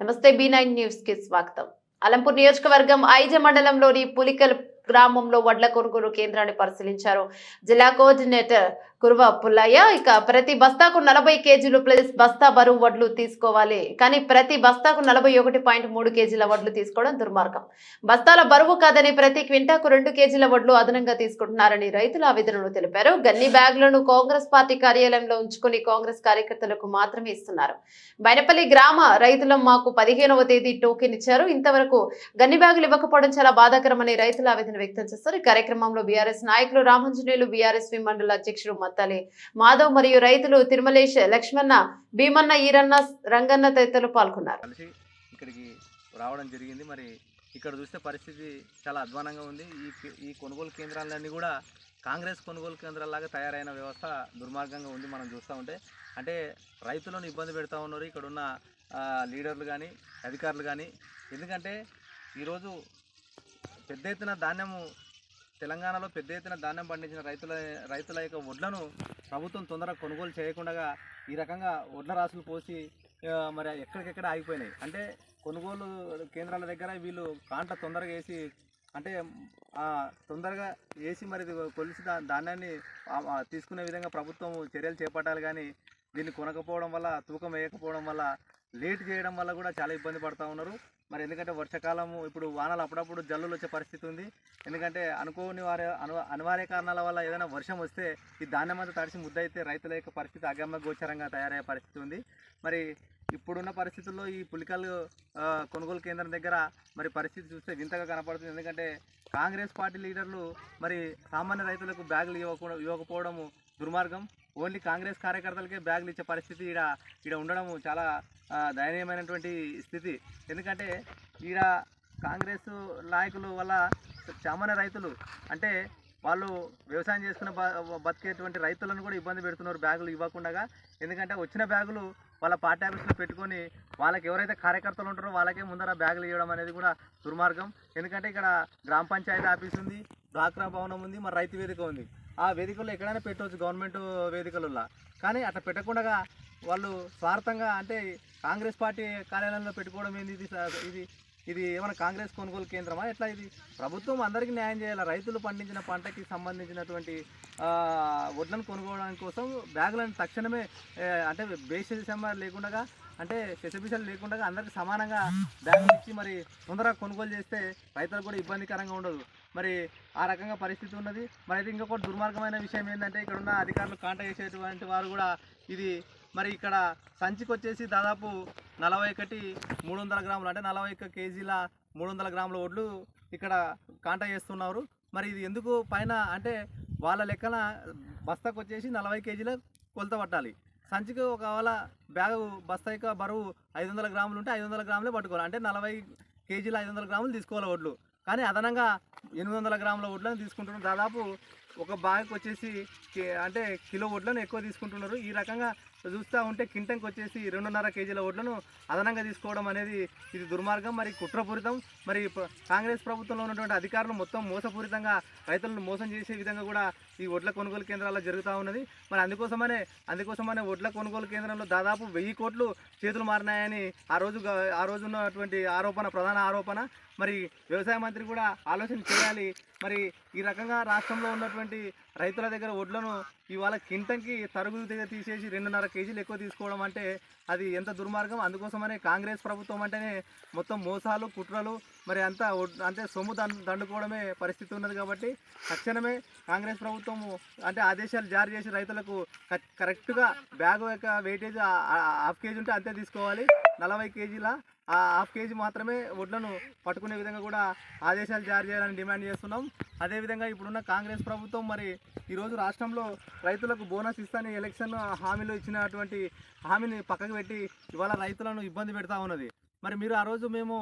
నమస్తే B nine న్యూస్కి స్వాగతం. అలంపూర్ నియోజకవర్గం ఐజ మండలంలోని పులికల్ గ్రామంలో వడ్ల కొనుగోలు కేంద్రాన్ని పరిశీలించారు. జిల్లా కోఆర్డినేటర్ కురువ పుల్లయ్య. ఇక ప్రతి బస్తాకు నలభై కేజీలు ప్లస్ బస్తా బరువు వడ్లు తీసుకోవాలి. కానీ ప్రతి బస్తాకు నలభై ఒకటి పాయింట్ మూడు కేజీల వడ్లు తీసుకోవడం దుర్మార్గం. బస్తాల బరువు కాదని ప్రతి క్వింటాకు రెండు కేజీల వడ్లు అదనంగా తీసుకుంటున్నారని రైతులు ఆవేదనలు తెలిపారు. గన్ని బ్యాగులను కాంగ్రెస్ పార్టీ కార్యాలయంలో ఉంచుకుని కాంగ్రెస్ కార్యకర్తలకు మాత్రమే ఇస్తున్నారు. బైనపల్లి గ్రామ రైతులు మాకు పదిహేనవ తేదీ టోకెన్ ఇచ్చారు. ఇంతవరకు గన్ని బ్యాగులు ఇవ్వకపోవడం చాలా బాధాకరమని రైతులు ఆవేదన వ్యక్తం చేస్తారు. ఈ కార్యక్రమంలో బీఆర్ఎస్ నాయకులు రామంజనేయులు బీఆర్ఎస్ మండల అధ్యక్షుడు మత్తాలి మాధవ్ మరియు రైతులు తిరుమలేష్ లక్ష్మణ భీమన్న ఈరన్న రంగన్న తదితరులు పాల్గొన్నారు. కలిసి ఇక్కడికి రావడం జరిగింది. మరి ఇక్కడ చూస్తే పరిస్థితి చాలా అధ్వానంగా ఉంది. ఈ ఈ కొనుగోలు కేంద్రాలన్నీ కూడా కాంగ్రెస్ కొనుగోలు కేంద్రాలాగా తయారైన వ్యవస్థ దుర్మార్గంగా ఉంది మనం చూస్తూ ఉంటే. అంటే రైతులను ఇబ్బంది పెడతా ఉన్నారు. ఇక్కడ ఉన్న లీడర్లు కానీ అధికారులు కానీ ఎందుకంటే ఈరోజు పెద్ద ఎత్తున ధాన్యము తెలంగాణలో పెద్ద ఎత్తున ధాన్యం పండించిన రైతుల రైతుల యొక్క వడ్లను ప్రభుత్వం తొందరగా కొనుగోలు చేయకుండా ఈ రకంగా వడ్ల రాసులు పోసి మరి ఎక్కడికెక్కడ ఆగిపోయినాయి. అంటే కొనుగోలు కేంద్రాల దగ్గర వీళ్ళు కాంట తొందరగా వేసి అంటే తొందరగా వేసి మరి కొలిసి దా ధాన్యాన్ని తీసుకునే విధంగా ప్రభుత్వం చర్యలు చేపట్టాలి. కానీ దీన్ని కొనకపోవడం వల్ల తూకం వేయకపోవడం వల్ల లేట్ చేయడం వల్ల కూడా చాలా ఇబ్బంది పడుతూ ఉన్నారు. మరి ఎందుకంటే వర్షాకాలము ఇప్పుడు వానలు అప్పుడప్పుడు జల్లులు వచ్చే పరిస్థితి ఉంది. ఎందుకంటే అనుకోని వారి అను అనివార్య కారణాల వల్ల ఏదైనా వర్షం వస్తే ఈ ధాన్యం అంతా తడిసి ముద్దయితే రైతుల యొక్క పరిస్థితి అగమ్య గోచరంగా తయారయ్యే పరిస్థితి ఉంది. మరి ఇప్పుడున్న పరిస్థితుల్లో ఈ పులికల్ కొనుగోలు కేంద్రం దగ్గర మరి పరిస్థితి చూస్తే వింతగా కనపడుతుంది. ఎందుకంటే కాంగ్రెస్ పార్టీ లీడర్లు మరి సామాన్య రైతులకు బ్యాగులు ఇవ్వకుండా ఇవ్వకపోవడము దుర్మార్గం. ఓన్లీ కాంగ్రెస్ కార్యకర్తలకే బ్యాగులు ఇచ్చే పరిస్థితి ఈడ ఈడ ఉండడం చాలా దయనీయమైనటువంటి స్థితి. ఎందుకంటే ఈడ కాంగ్రెస్ నాయకులు వల్ల సామాన్య రైతులు అంటే వాళ్ళు వ్యవసాయం చేసుకున్న బ- బతికేటువంటి రైతులను కూడా ఇబ్బంది పెడుతున్నారు బ్యాగులు ఇవ్వకుండా ఎందుకంటే వచ్చిన బ్యాగులు వాళ్ళ పార్టీ ఆఫీస్లో పెట్టుకొని వాళ్ళకి ఎవరైతే కార్యకర్తలు ఉంటారో వాళ్ళకే ముందర బ్యాగులు ఇవ్వడం అనేది కూడా దుర్మార్గం. ఎందుకంటే ఇక్కడ గ్రామ పంచాయతీ ఆఫీస్ ఉంది డ్వాక్రా భవనం ఉంది మరి రైతు వేదిక ఉంది. ఆ వేదికల్లో ఎక్కడైనా పెట్టవచ్చు గవర్నమెంట్ వేదికలలో కానీ అట్లా పెట్టకుండా వాళ్ళు స్వార్థంగా అంటే కాంగ్రెస్ పార్టీ కార్యాలయంలో పెట్టుకోవడం ఏంది? ఇది ఇది ఇది ఏమైనా కాంగ్రెస్ కొనుగోలు కేంద్రమా? ఎట్లా ఇది? ప్రభుత్వం అందరికీ న్యాయం చేయాలి? రైతులు పండించిన పంటకి సంబంధించినటువంటి వడ్లను కొనుగోవడానికి కోసం బ్యాగులను తక్షణమే అంటే బేసిసమ్మ లేకుండా అంటే స్పెసిఫికేషన్ లేకుండా అందరికి సమానంగా బ్యాగులు ఇచ్చి మరి తొందరగా కొనుగోలు చేస్తే రైతులకు కూడా ఇబ్బందికరంగా ఉండదు. మరి ఆ రకంగా పరిస్థితి ఉన్నది. మరి అయితే ఇంకొకటి దుర్మార్గమైన విషయం ఏంటంటే ఇక్కడ ఉన్న అధికారులు కాంటాక్ట్ చేసేటువంటి వారు కూడా ఇది మరి ఇక్కడ సంచికి వచ్చేసి దాదాపు నలభై ఒకటి మూడు వందల గ్రాములు అంటే నలభై ఒక్క కేజీల మూడు వందల గ్రాముల వడ్లు ఇక్కడ కాంటాక్ట్ చేస్తున్నారు. మరి ఇది ఎందుకు పైన అంటే వాళ్ళ లెక్కన బస్తాకు వచ్చేసి నలభై కేజీల కొలత పట్టాలి. సంచికి ఒకవేళ బ్యాగు బస్తా యొక్క బరువు ఐదు వందల గ్రాములు ఉంటే ఐదు వందల గ్రాములే పట్టుకోవాలి. అంటే నలభై కేజీల ఐదు వందల గ్రాములు తీసుకోవాలి వడ్లు కానీ అదనంగా ఎనిమిది వందల గ్రాముల వడ్లను తీసుకుంటున్నారు. దాదాపు ఒక బ్యాగ్ వచ్చేసి అంటే కిలో వడ్లను ఎక్కువ తీసుకుంటున్నారు. ఈ రకంగా చూస్తూ ఉంటే కింటంకి వచ్చేసి రెండున్నర కేజీల ఓట్లను అదనంగా తీసుకోవడం అనేది ఇది దుర్మార్గం మరి కుట్రపూరితం. మరి కాంగ్రెస్ ప్రభుత్వంలో ఉన్నటువంటి అధికారులు మొత్తం మోసపూరితంగా రైతులను మోసం చేసే విధంగా కూడా ఈ వడ్ల కొనుగోలు కేంద్రాల్లో జరుగుతూ ఉన్నది. మరి అందుకోసమనే అందుకోసమనే వడ్ల కొనుగోలు కేంద్రంలో దాదాపు వెయ్యి కోట్లు చేతులు మారినాయని ఆ రోజు ఆ రోజు ఉన్నటువంటి ఆరోపణ ప్రధాన ఆరోపణ. మరి వ్యవసాయ మంత్రి కూడా ఆలోచన చేయాలి. మరి ఈ రకంగా రాష్ట్రంలో ఉన్నటువంటి రైతుల దగ్గర వడ్లను ఇవాళ కింటంకి తరుగు దగ్గర తీసేసి రెండున్నర కేజీలు ఎక్కువ తీసుకోవడం అంటే అది ఎంత దుర్మార్గం? అందుకోసమనే కాంగ్రెస్ ప్రభుత్వం అంటేనే మొత్తం మోసాలు కుట్రలు మరి అంతా అంటే సొమ్ము దండుకోవడమే పరిస్థితి ఉన్నది కాబట్టి తక్షణమే కాంగ్రెస్ ప్రభుత్వము అంటే ఆదేశాలు జారీ చేసి రైతులకు కరెక్ట్గా బ్యాగ్ యొక్క వెయిటేజ్ హాఫ్ కేజీ ఉంటే అంతే తీసుకోవాలి. నలభై కేజీల ఆ హాఫ్ కేజీ మాత్రమే వడ్లను పట్టుకునే విధంగా కూడా ఆదేశాలు జారీ చేయాలని డిమాండ్ చేస్తున్నాం. అదేవిధంగా ఇప్పుడున్న కాంగ్రెస్ ప్రభుత్వం మరి ఈరోజు రాష్ట్రంలో రైతులకు బోనస్ ఇస్తాని ఎలక్షన్ హామీలు ఇచ్చినటువంటి హామీని పక్కకు పెట్టి ఇవాళ రైతులను ఇబ్బంది పెడతా ఉన్నది. మరి మీరు ఆ రోజు మేము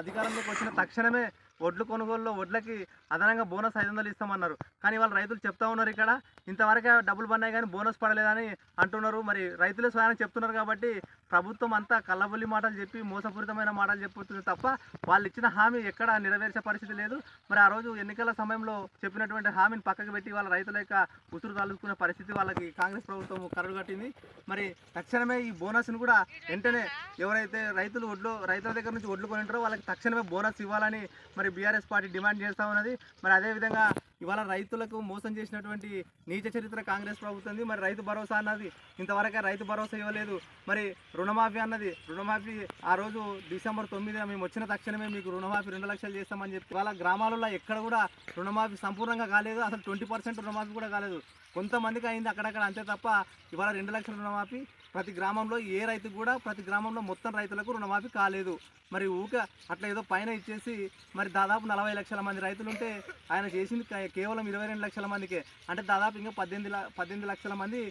అధికారంలోకి వచ్చిన తక్షణమే ఒడ్లు కొనుగోలులో వడ్లకి అదనంగా బోనస్ ఐదు వందలు ఇస్తామన్నారు. కానీ వాళ్ళు రైతులు చెప్తా ఉన్నారు ఇక్కడ ఇంతవరకే డబ్బులు పడినాయి కానీ బోనస్ పడలేదని అంటున్నారు. మరి రైతులే స్వయం చెప్తున్నారు కాబట్టి ప్రభుత్వం అంతా కళ్ళబొల్లి మాటలు చెప్పి మోసపూరితమైన మాటలు చెప్పుతుంది తప్ప వాళ్ళు ఇచ్చిన హామీ ఎక్కడ నెరవేర్చే పరిస్థితి లేదు. మరి ఆ రోజు ఎన్నికల సమయంలో చెప్పినటువంటి హామీని పక్కకు పెట్టి వాళ్ళ రైతుల యొక్క ఉసురు తలుచుకునే పరిస్థితి వాళ్ళకి కాంగ్రెస్ ప్రభుత్వం కరుడు కట్టింది. మరి తక్షణమే ఈ బోనస్ను కూడా వెంటనే ఎవరైతే రైతులు ఒడ్లు రైతుల దగ్గర నుంచి ఒడ్లు కొని ఉంటారో వాళ్ళకి తక్షణమే బోనస్ ఇవ్వాలని మరి బీఆర్ఎస్ పార్టీ డిమాండ్ చేస్తూ ఉన్నది. మరి అదేవిధంగా ఇవాళ రైతులకు మోసం చేసినటువంటి నీచ చరిత్ర కాంగ్రెస్ ప్రభుత్వం మరి రైతు భరోసా అన్నది ఇంతవరకే రైతు భరోసా ఇవ్వలేదు. మరి రుణమాఫీ అన్నది రుణమాఫీ ఆ రోజు డిసెంబర్ తొమ్మిదిన మేము వచ్చిన తక్షణమే మీకు రుణమాఫీ రెండు లక్షలు చేస్తామని చెప్పి వాళ్ళ గ్రామాలలో ఎక్కడ కూడా రుణమాఫీ సంపూర్ణంగా కాలేదు. అసలు ట్వంటీ పర్సెంట్ రుణమాఫీ కూడా కాలేదు. కొంతమందికి అయింది అక్కడక్కడ అంతే తప్ప ఇవాళ రెండు లక్షల రుణమాఫీ ప్రతి గ్రామంలో ఏ రైతు కూడా ప్రతి గ్రామంలో మొత్తం రైతులకు రుణమాఫీ కాలేదు. మరి ఊక అట్లా ఏదో పైన ఇచ్చేసి మరి దాదాపు నలభై లక్షల మంది రైతులు ఉంటే ఆయన చేసింది కేవలం ఇరవై రెండు లక్షల మందికే. అంటే దాదాపు ఇంకా పద్దెనిమిది పద్దెనిమిది లక్షల మంది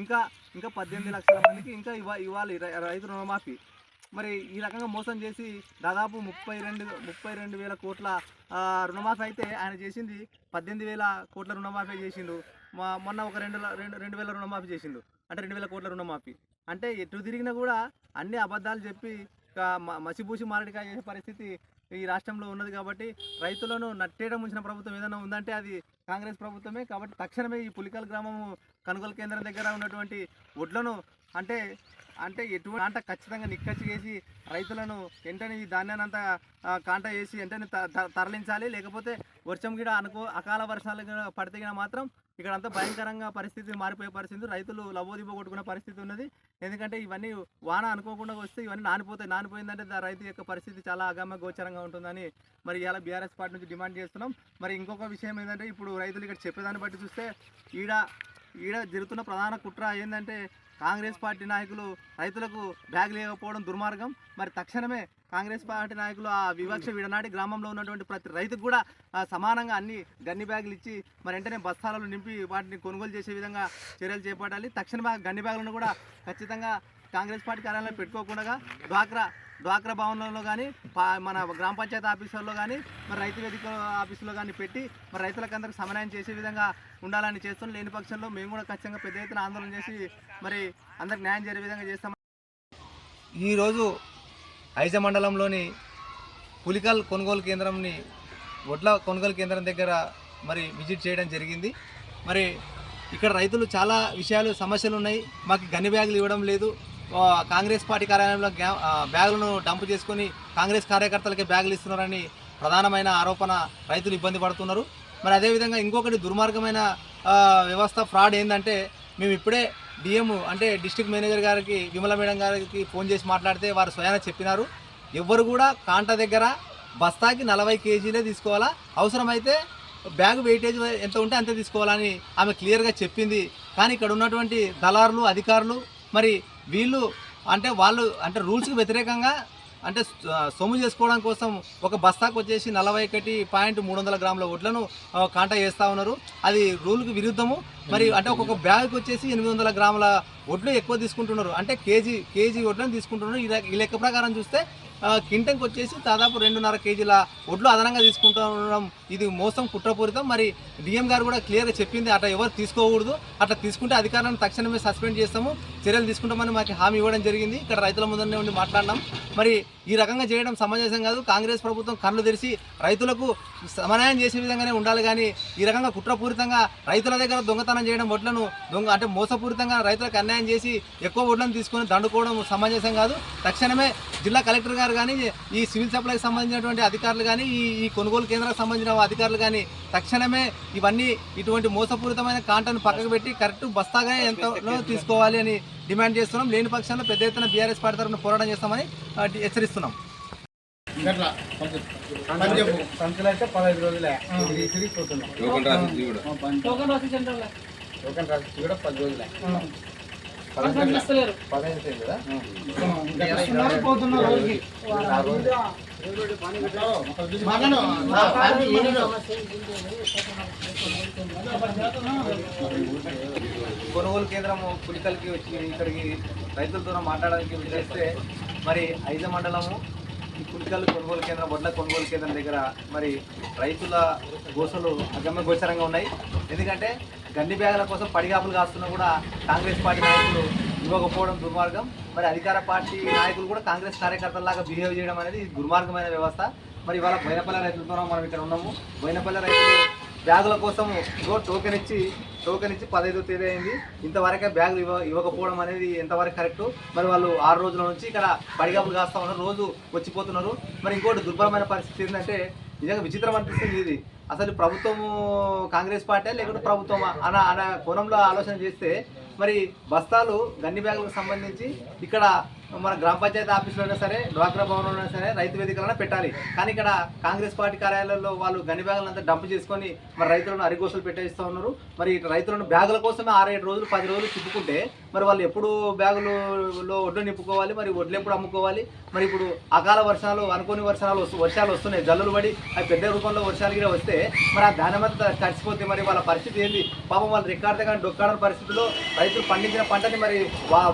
ఇంకా ఇంకా పద్దెనిమిది లక్షల మందికి ఇంకా ఇవ్వ ఇవ్వాలి రైతు రుణమాఫీ. మరి ఈ రకంగా మోసం చేసి దాదాపు ముప్పై రెండు ముప్పై రెండు వేల కోట్ల రుణమాఫీ అయితే ఆయన చేసింది పద్దెనిమిది వేల కోట్ల రుణమాఫీ చేసిండు. మా మొన్న ఒక రెండు రెండు రెండు వేల రుణమాఫీ చేసిండు. అంటే రెండు వేల కోట్ల రుణమాఫీ. అంటే ఎటు తిరిగినా కూడా అన్ని అబద్ధాలు చెప్పి ఇక మసిబూసి మారడికాయ చేసే పరిస్థితి ఈ రాష్ట్రంలో ఉన్నది కాబట్టి రైతులను నట్టేయడం ఉంచిన ప్రభుత్వం ఏదైనా ఉందంటే అది కాంగ్రెస్ ప్రభుత్వమే కాబట్టి తక్షణమే ఈ పులికల్ గ్రామము కనుగోలు కేంద్రం దగ్గర ఉన్నటువంటి వడ్లను అంటే అంటే ఎటువంటి కాంట ఖచ్చితంగా నిక్కచ్చి చేసి రైతులను వెంటనే ఈ ధాన్యాన్ని అంతా కాంట వేసి వెంటనే త- త- తరలించాలి. లేకపోతే వర్షం కూడా అనుకో అకాల వర్షాలు పడితే మాత్రం ఇక్కడ అంతా భయంకరంగా పరిస్థితి మారిపోయే పరిస్థితి. రైతులు లవోదిబో కొట్టుకునే పరిస్థితి ఉన్నది. ఎందుకంటే ఇవన్నీ వాన అనుకోకుండా వస్తే ఇవన్నీ నానిపోతాయి నానిపోయిందంటే దా రైతు యొక్క పరిస్థితి చాలా అగమ్య గోచరంగా ఉంటుందని మరి ఇలా బీఆర్ఎస్ పార్టీ నుంచి డిమాండ్ చేస్తున్నాం. మరి ఇంకొక విషయం ఏంటంటే ఇప్పుడు రైతులు ఇక్కడ చెప్పేదాన్ని బట్టి చూస్తే ఈడ ఈడ జరుగుతున్న ప్రధాన కుట్ర ఏంటంటే కాంగ్రెస్ పార్టీ నాయకులు రైతులకు బ్యాగ్ లేకపోవడం దుర్మార్గం. మరి తక్షణమే కాంగ్రెస్ పార్టీ నాయకులు ఆ వివక్ష విడనాటి గ్రామంలో ఉన్నటువంటి ప్రతి రైతుకు కూడా సమానంగా అన్ని గన్ని బ్యాగులు ఇచ్చి మరి వెంటనే బస్తాలలో నింపి వాటిని కొనుగోలు చేసే విధంగా చర్యలు చేపట్టాలి. తక్షణమే గన్ని బ్యాగులను కూడా ఖచ్చితంగా కాంగ్రెస్ పార్టీ కార్యాలయంలో పెట్టుకోకుండా డ్వాక్రా డ్వాక్రా భవన్లలో కానీ మన గ్రామ పంచాయతీ ఆఫీసుల్లో కానీ మరి రైతు వేదిక ఆఫీసులో కానీ పెట్టి మరి రైతులకు సమన్వయం చేసే విధంగా ఉండాలని చేస్తున్నాం లేని పక్షంలో మేము కూడా ఖచ్చితంగా పెద్ద ఎత్తున ఆందోళన చేసి మరి అందరికి న్యాయం జరిగే విధంగా చేస్తాం. ఈరోజు ఐజ మండలంలోని పులికల్ కొనుగోలు కేంద్రంని వడ్ల కొనుగోలు కేంద్రం దగ్గర మరి విజిట్ చేయడం జరిగింది. మరి ఇక్కడ రైతులు చాలా విషయాలు సమస్యలు ఉన్నాయి. మాకు గని బ్యాగులు ఇవ్వడం లేదు. కాంగ్రెస్ పార్టీ కార్యాలయంలో బ్యాగులను డంప్ చేసుకుని కాంగ్రెస్ కార్యకర్తలకే బ్యాగులు ఇస్తున్నారని ప్రధానమైన ఆరోపణ రైతులు ఇబ్బంది పడుతున్నారు. మరి అదేవిధంగా ఇంకొకటి దుర్మార్గమైన వ్యవస్థ ఫ్రాడ్ ఏంటంటే మేము ఇప్పుడే డిఎం అంటే డిస్ట్రిక్ట్ మేనేజర్ గారికి విమల మేడం గారికి ఫోన్ చేసి మాట్లాడితే వారు స్వయాన చెప్పినారు. ఎవ్వరు కూడా కాంట దగ్గర బస్తాకి నలభై కేజీలే తీసుకోవాలా? అవసరమైతే బ్యాగ్ వెయిటేజ్ ఎంత ఉంటే అంతే తీసుకోవాలని ఆమె క్లియర్గా చెప్పింది. కానీ ఇక్కడ ఉన్నటువంటి దళారులు అధికారులు మరి వీళ్ళు అంటే వాళ్ళు అంటే రూల్స్కి వ్యతిరేకంగా అంటే సొమ్ము చేసుకోవడం కోసం ఒక బస్తాకు వచ్చేసి నలభై ఒకటి పాయింట్ మూడు వందల గ్రాముల వడ్లను ఆ, కాంటా చేస్తూ ఉన్నారు. అది రూల్కి విరుద్ధము. మరి అంటే ఒక్కొక్క బ్యాగ్కి వచ్చేసి ఎనిమిది వందల గ్రాముల వడ్లు ఎక్కువ తీసుకుంటున్నారు. అంటే కేజీ కేజీ వడ్లను తీసుకుంటున్నారు. ఈ లెక్క- ఈ లెక్క ప్రకారం చూస్తే కింటంకి వచ్చేసి దాదాపు రెండున్నర కేజీల వడ్లు అదనంగా తీసుకుంటూ ఉండడం ఇది మోసం కుట్రపూరితం. మరి డిఎం గారు కూడా క్లియర్గా చెప్పింది అట్లా ఎవరు తీసుకోకూడదు. అట్లా తీసుకుంటే అధికారాన్ని తక్షణమే సస్పెండ్ చేస్తాము. చర్యలు తీసుకుంటామని మాకు హామీ ఇవ్వడం జరిగింది. ఇక్కడ రైతుల ముందరనే ఉండి మాట్లాడినాం. మరి ఈ రకంగా చేయడం సమంజసం కాదు. కాంగ్రెస్ ప్రభుత్వం కళ్ళు తెరిచి రైతులకు సమన్యాయం చేసే విధంగానే ఉండాలి. కానీ ఈ రకంగా కుట్రపూరితంగా రైతుల దగ్గర దొంగతనం చేయడం వడ్లను దొంగ అంటే మోసపూరితంగా రైతులకు అన్యాయం చేసి ఎక్కువ వడ్లను తీసుకొని దండుకోవడం సమంజసం కాదు. తక్షణమే జిల్లా కలెక్టర్ గారు కానీ ఈ సివిల్ సప్లైకి సంబంధించినటువంటి అధికారులు కానీ ఈ ఈ కొనుగోలు కేంద్రాలకు సంబంధించిన అధికారులు కానీ తక్షణమే ఇవన్నీ ఇటువంటి మోసపూరితమైన కాంటను పక్కకు పెట్టి కరెక్ట్ బస్తాగా ఎంతలో తీసుకోవాలి అని డిమాండ్ చేస్తున్నాం. లేని పక్షంలో పెద్ద ఎత్తున బీఆర్ఎస్ పార్టీ తరఫున పోరాటం చేస్తామని హెచ్చరిస్తున్నాం. అయితే పదహైదు రోజులే. తిరిగిపోతున్నాం టోకన్ రాసి కూడా. టోకెన్ రాసి కూడా పది రోజులే. పదహైదు తేదీ కదా. కొనుగోలు కేంద్రం పులికల్కి వచ్చి ఇక్కడికి రైతులతో మాట్లాడడానికి వచ్చేస్తే మరి ఐదు మండలము ఈ పులికల్ కొనుగోలు కేంద్రం వడ్ల కొనుగోలు కేంద్రం దగ్గర మరి రైతుల గోసలు అగమ్య గోచరంగా ఉన్నాయి. ఎందుకంటే గండి బ్యాగుల కోసం పడిగాపులు కాస్తున్నా కూడా కాంగ్రెస్ పార్టీ నాయకులు ఇవ్వకపోవడం దుర్మార్గం. మరి అధికార పార్టీ నాయకులు కూడా కాంగ్రెస్ కార్యకర్తలాగా బిహేవ్ చేయడం అనేది దుర్మార్గమైన వ్యవస్థ. మరి ఇవాళ బైనపల్లి రైతులతో మనం ఇక్కడ ఉన్నాము. బైనపల్లి రైతులు బ్యాగుల కోసం ఇగో టోకెన్ ఇచ్చి టోకెన్ ఇచ్చి పదహైదు తేదీ అయింది. ఇంతవరకే బ్యాగులు ఇవ్వ ఇవ్వకపోవడం అనేది ఎంతవరకు కరెక్ట్? మరి వాళ్ళు ఆరు రోజుల నుంచి ఇక్కడ పడిగాపులు కాస్తా ఉన్నారు. రోజు వచ్చిపోతున్నారు. మరి ఇంకోటి దుర్బలమైన పరిస్థితి ఏంటంటే నిజంగా విచిత్రం అనిపిస్తుంది ఇది. అసలు ప్రభుత్వము కాంగ్రెస్ పార్టీ లేకుంటే ప్రభుత్వమా? అన్న అన్న కోణంలో ఆలోచన చేస్తే మరి బస్తాలు గన్ని బ్యాగులకు సంబంధించి ఇక్కడ మన గ్రామ పంచాయతీ ఆఫీసులో అయినా సరే డ్వాక్రా భవన్లో అయినా సరే రైతు వేదికలైనా పెట్టాలి. కానీ ఇక్కడ కాంగ్రెస్ పార్టీ కార్యాలయంలో వాళ్ళు గన్ని బ్యాగులంతా డంప్ చేసుకొని మరి రైతులను అరిగోసలు పెట్టేస్తూ ఉన్నారు. మరి రైతులను బ్యాగుల కోసమే ఆరేడు రోజులు పది రోజులు తిప్పుకుంటే మరి వాళ్ళు ఎప్పుడు బ్యాగులలో ఒడ్లు నింపుకోవాలి మరి వడ్లు ఎప్పుడు అమ్ముకోవాలి? మరి ఇప్పుడు అకాల వర్షాలు అనుకోని వర్షాలు వర్షాలు వస్తున్నాయి జల్లులు పడి అవి పెద్ద రూపంలో వర్షాలు కూడా వస్తే మరి ఆ ధాన్యం అంతా చచ్చిపోతే మరి వాళ్ళ పరిస్థితి ఏంది? పాపం వాళ్ళు రికార్డు కానీ డొక్కాడని పరిస్థితుల్లో రైతులు పండించిన పంటని మరి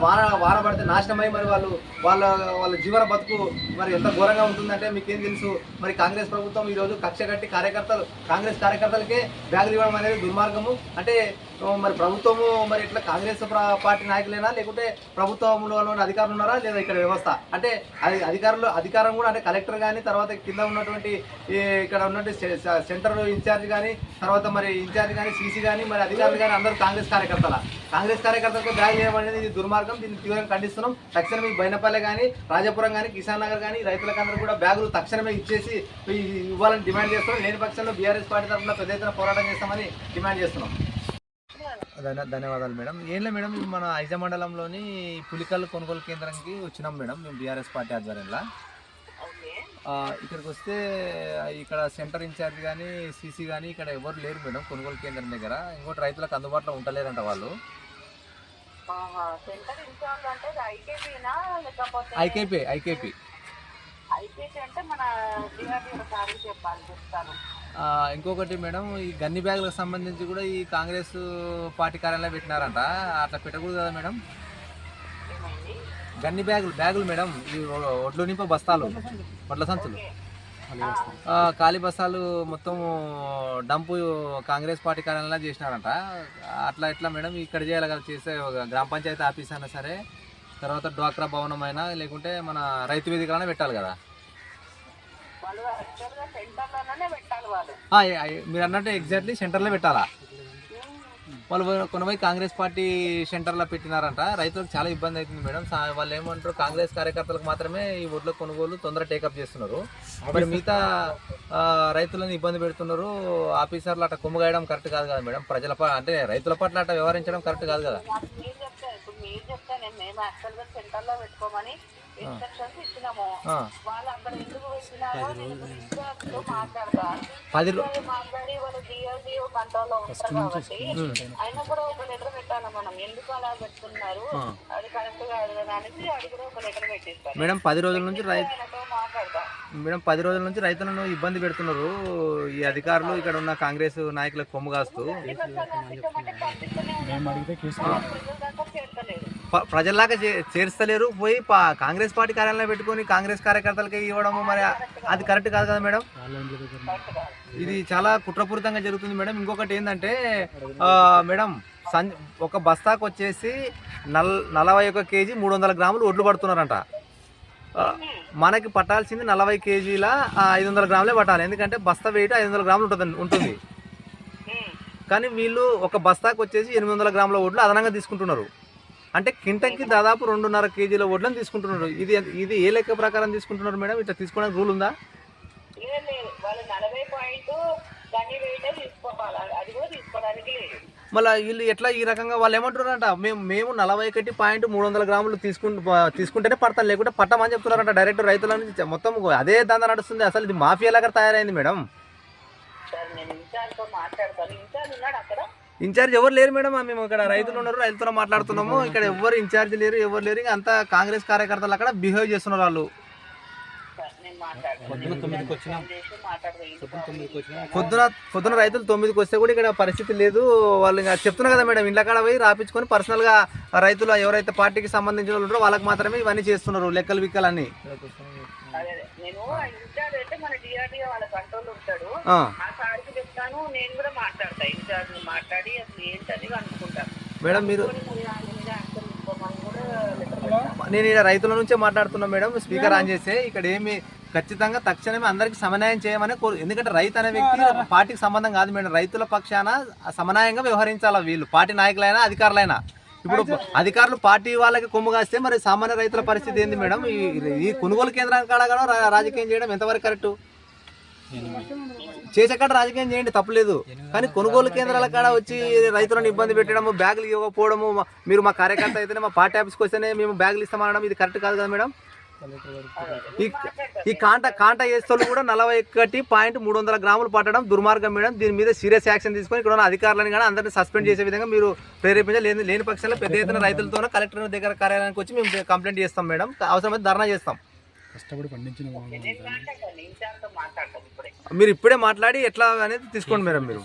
వాన వాన పడితే నాశనమై మరి వాళ్ళు వాళ్ళ వాళ్ళ జీవన బతుకు మరి ఎంత ఘోరంగా ఉంటుందంటే మీకేం తెలుసు? మరి కాంగ్రెస్ ప్రభుత్వం ఈరోజు కక్ష కట్టి కార్యకర్తలు కాంగ్రెస్ కార్యకర్తలకే బ్యాగులు ఇవ్వడం అనేది దుర్మార్గము. అంటే మరి ప్రభుత్వము మరి ఇట్లా కాంగ్రెస్ పార్టీ నాయకులేనా? లేకుంటే ప్రభుత్వంలో ఉన్న అధికారులు ఉన్నారా? లేదా ఇక్కడ వ్యవస్థ? అంటే అది అధికారులు అధికారం కూడా అంటే కలెక్టర్ కానీ తర్వాత కింద ఉన్నటువంటి ఇక్కడ ఉన్నటువంటి సెంటర్ ఇన్ఛార్జ్ కానీ తర్వాత మరి ఇన్ఛార్జ్ కానీ సీసీ కానీ మరి అధికారులు కానీ అందరూ కాంగ్రెస్ కార్యకర్తల? కాంగ్రెస్ కార్యకర్తలకు బ్యాగ్ చేయడం ఇది దుర్మార్గం. దీన్ని తీవ్రంగా ఖండిస్తున్నాం. తక్షణమే బైనపల్లె కానీ రాజాపురం కానీ కిసాన్ నగర్ కానీ రైతులకందరూ కూడా బ్యాగులు తక్షణమే ఇచ్చేసి ఇవ్వాలని డిమాండ్ చేస్తున్నాం. లేని పక్షంలో బీఆర్ఎస్ పార్టీ తరఫున పెద్ద ఎత్తున పోరాటం చేస్తామని డిమాండ్ చేస్తున్నాం. ధన్య ధన్యవాదాలు మేడం. ఏంలే మేడం మన ఐజ మండలంలోని పులికల్ కొనుగోలు కేంద్రానికి వచ్చినాం మేడం మేము బీఆర్ఎస్ పార్టీ ఆధ్వర్యంలో. ఇక్కడికి వస్తే ఇక్కడ సెంటర్ ఇన్ఛార్జ్ కానీ సీసీ కానీ ఇక్కడ ఎవరు లేరు మేడం కొనుగోలు కేంద్రం దగ్గర. ఇంకోటి రైతులకు అందుబాటులో ఉండలేరంట వాళ్ళు. IKP IKP. ఐకేపీ అంటే మన చెప్పాలి చెప్తాను. ఇంకొకటి మేడం ఈ గన్ని బ్యాగులకు సంబంధించి కూడా ఈ కాంగ్రెస్ పార్టీ కార్యాలయం పెట్టినారంట. అట్లా పెట్టకూడదు కదా మేడం? గన్ని బ్యాగులు బ్యాగులు మేడం ఈ ఒడ్లు నింప బస్తాలు వడ్ల సంచులు. ఖాళీ బస్తాలు మొత్తం డంపు కాంగ్రెస్ పార్టీ కార్యాలయంలో చేసినారంట. అట్లా ఎట్లా మేడం? ఇక్కడ చేయాలి కదా చేస్తే ఒక గ్రామ పంచాయతీ ఆఫీస్ అయినా సరే తర్వాత డ్వాక్రా భవనం అయినా లేకుంటే మన రైతు వేదికలైనా పెట్టాలి కదా. మీరు అన్నట్టు ఎగ్జాక్ట్లీ సెంటర్లో పెట్టాలా? వాళ్ళు కొనబోయి కాంగ్రెస్ పార్టీ సెంటర్లో పెట్టినారంట. రైతులకు చాలా ఇబ్బంది అవుతుంది మేడం. వాళ్ళు ఏమంటారు కాంగ్రెస్ కార్యకర్తలకు మాత్రమే ఈ ఒడ్ల కొనుగోలు తొందర టేకప్ చేస్తున్నారు. మరి మిగతా రైతులను ఇబ్బంది పెడుతున్నారు. ఆఫీసర్లు అట్లా కొమ్ముగాయడం కరెక్ట్ కాదు కదా మేడం. ప్రజల అంటే రైతుల పట్ల అట్లా వ్యవహరించడం కరెక్ట్ కాదు కదా. నాకు మీరు చెప్తే ఇప్పుడు మీరు చెప్తే నేను మేము యాక్చువల్గా సెంటర్లో పెట్టుకోమని ఇన్స్ట్రక్షన్స్ ఇచ్చినాము. ఆ, వాళ్ళు అక్కడ ఎందుకు పెట్టినారో నేను ఇన్ఛార్జ్తో మాట్లాడతా. పది రో- ఇన్ఛార్జ్ మాట్లాడి వాళ్ళు డిఆర్డిఓ కంట్రోల్లో ఉంటారు కాబట్టి అయినా కూడా ఒక లెటర్ పెట్టాలి మనం. ఎందుకు అలా పెడుతున్నారు? అది కరెక్ట్ కాదు కదా అనేసి అది కూడా ఒక లెటర్ పెట్టిస్తారు. మేడం పది రోజుల నుంచి రై ఆయనతో మాట్లాడతా? మేడం పది రోజుల నుంచి రైతులను ఇబ్బంది పెడుతున్నారు. ఈ అధికారులు ఇక్కడ ఉన్న కాంగ్రెస్ నాయకులకు కొమ్ము కాస్తూ. ప- ప్రజల్లాగా చే- చేర్చలేరు పోయి పా- కాంగ్రెస్ పార్టీ కార్యాలయంలో పెట్టుకొని కాంగ్రెస్ కార్యకర్తలకి ఇవ్వడము మరి అది కరెక్ట్ కాదు కదా మేడం? ఇది చాలా కుట్రపూరితంగా జరుగుతుంది మేడం. ఇంకొకటి ఏంటంటే మేడం సం ఒక బస్తాకు వచ్చేసి నల్ నలభై ఒక కేజీ మూడు వందల గ్రాములు ఒడ్లు పడుతున్నారంట. మనకి పట్టాల్సింది నలభై కేజీల ఐదు వందల గ్రాములే పట్టాలి. ఎందుకంటే బస్తా వెయిట్ ఐదు వందల గ్రాములు ఉంటుంది ఉంటుంది. కానీ వీళ్ళు ఒక బస్తాకు వచ్చేసి ఎనిమిది వందల గ్రాముల వడ్లు అదనంగా తీసుకుంటున్నారు. అంటే కింటకి దాదాపు రెండున్నర కేజీల వడ్లను తీసుకుంటున్నారు. ఇది ఇది ఏ లెక్క ప్రకారం తీసుకుంటున్నారు మేడం? ఇట్లా తీసుకోవడానికి రూల్ ఉందా? మళ్ళీ వీళ్ళు ఎట్లా ఈ రకంగా వాళ్ళు ఏమంటున్నారంట? మేము మేము నలభై ఒకటి పాయింట్ మూడు వందల గ్రాములు తీసుకుంటు తీసుకుంటేనే పడతాం. లేకుంటే పట్టమని చెప్తున్నారంట డైరెక్ట్ రైతుల నుంచి. మొత్తం అదే దందా నడుస్తుంది. అసలు ఇది మాఫియా లాగా తయారైంది మేడం. సరే నేను ఇన్ఛార్జ్తో మాట్లాడతాను. ఇన్ఛార్జ్ ఉన్నాడు అక్కడ. ఇన్ఛార్జ్ ఎవరు లేరు మేడం. మేము ఇక్కడ రైతులు ఉన్నారు రైతులతో మాట్లాడుతున్నాము. ఇక్కడ ఎవరు ఇన్ఛార్జ్ లేరు ఎవరు లేరు. ఇంకా అంతా కాంగ్రెస్ కార్యకర్తలు అక్కడ బిహేవ్ చేస్తున్నారు వాళ్ళు. పొద్దున పొద్దున రైతులు తొమ్మిదికి వస్తే కూడా ఇక్కడ పరిస్థితి లేదు. వాళ్ళు ఇంకా చెప్తున్నారు కదా మేడం ఇండ్ల కాడ పోయి రాపించుకొని పర్సనల్గా రైతులు ఎవరైతే పార్టీకి సంబంధించిన వాళ్ళు ఉంటారో వాళ్ళకి మాత్రమే ఇవన్నీ చేస్తున్నారు లెక్కలు విక్కలు అన్ని అదే అదే. నేను ఆయన ఇన్ఛార్జ్ అయితే మన డిఆర్డీఓ వాళ్ళ కంట్రోల్ ఉంటాడు ఆ, ఆ సార్కి చెప్తాను నేను కూడా మాట్లాడతా ఇన్ఛార్జ్ మాట్లాడి అసలు ఏంటని మేడం మీరు నేను ఇక్కడ రైతుల నుంచే మాట్లాడుతున్నా మేడం స్పీకర్ ఆన్ చేస్తే ఇక్కడ ఏమి ఖచ్చితంగా తక్షణమే అందరికి సమన్వయం చేయమని కోరు ఎందుకంటే రైతు అనే వ్యక్తి పార్టీకి సంబంధం కాదు మేడం. రైతుల పక్షాన సమన్వయంగా వ్యవహరించాలి వీళ్ళు? పార్టీ నాయకులైనా అధికారులైనా? ఇప్పుడు అధికారులు పార్టీ వాళ్ళకి కొమ్ము కాస్తే మరి సామాన్య రైతుల పరిస్థితి ఏంది మేడం? ఈ కొనుగోలు కేంద్రానికి కాడ కూడా రా- రాజకీయం చేయడం ఎంతవరకు కరెక్ట్? చేసే కాడ రాజకీయం చేయండి తప్పలేదు. కానీ కొనుగోలు కేంద్రాల కాడ వచ్చి రైతులను ఇబ్బంది పెట్టడము బ్యాగులు ఇవ్వకపోవడము మీరు మా కార్యకర్త అయితేనే మా పార్టీ ఆఫీస్కి వస్తేనే మేము బ్యాగులు ఇస్తామనడం ఇది కరెక్ట్ కాదు కదా మేడం? ఈ ఈ కాంట కాంట వేస్తోళ్ళు కూడా నలభై ఒకటి పాయింట్ మూడు వందల గ్రాములు పట్టడం దుర్మార్గం మేడం. దీని మీద సీరియస్ యాక్షన్ తీసుకొని ఇక్కడ ఉన్న అధికారులను కానీ అందరినీ సస్పెండ్ చేసే విధంగా మీరు ప్రేరేపించాలి. లేని లేని పక్షంలో పెద్ద ఎత్తున రైతులతోనో కలెక్టర్ దగ్గర కార్యాలయానికి వచ్చి మేము కంప్లైంట్ చేస్తాం మేడం. అవసరమైతే ధర్నా చేస్తాం. కష్టపడి పండించిన మీరు ఇప్పుడే మాట్లాడి ఎట్లా అనేది తీసుకోండి మేడం మీరు.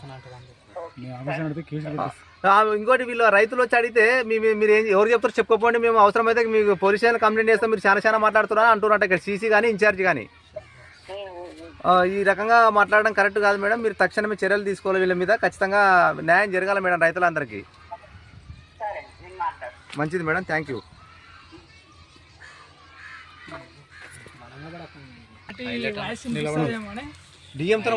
ఇంకోటి వీళ్ళు రైతులు వచ్చి అడిగితే మీ మీరు ఏం ఎవరు చెప్తారు చెప్పుకోపోండి మేము అవసరమైతే మీకు పోలీస్ స్టేషన్ కంప్లైంట్ చేస్తాం మీరు చాలా చాలా మాట్లాడుతున్నారా అంటున్నట్టు ఇక్కడ సీసీ కానీ ఇన్ఛార్జ్ కానీ ఈ రకంగా మాట్లాడడం కరెక్ట్ కాదు మేడం మీరు తక్షణమే చర్యలు తీసుకోవాలి వీళ్ళ మీద ఖచ్చితంగా న్యాయం జరగాలి మేడం రైతులందరికీ. మంచిది మేడం థ్యాంక్ యూ. डीएम तरफ़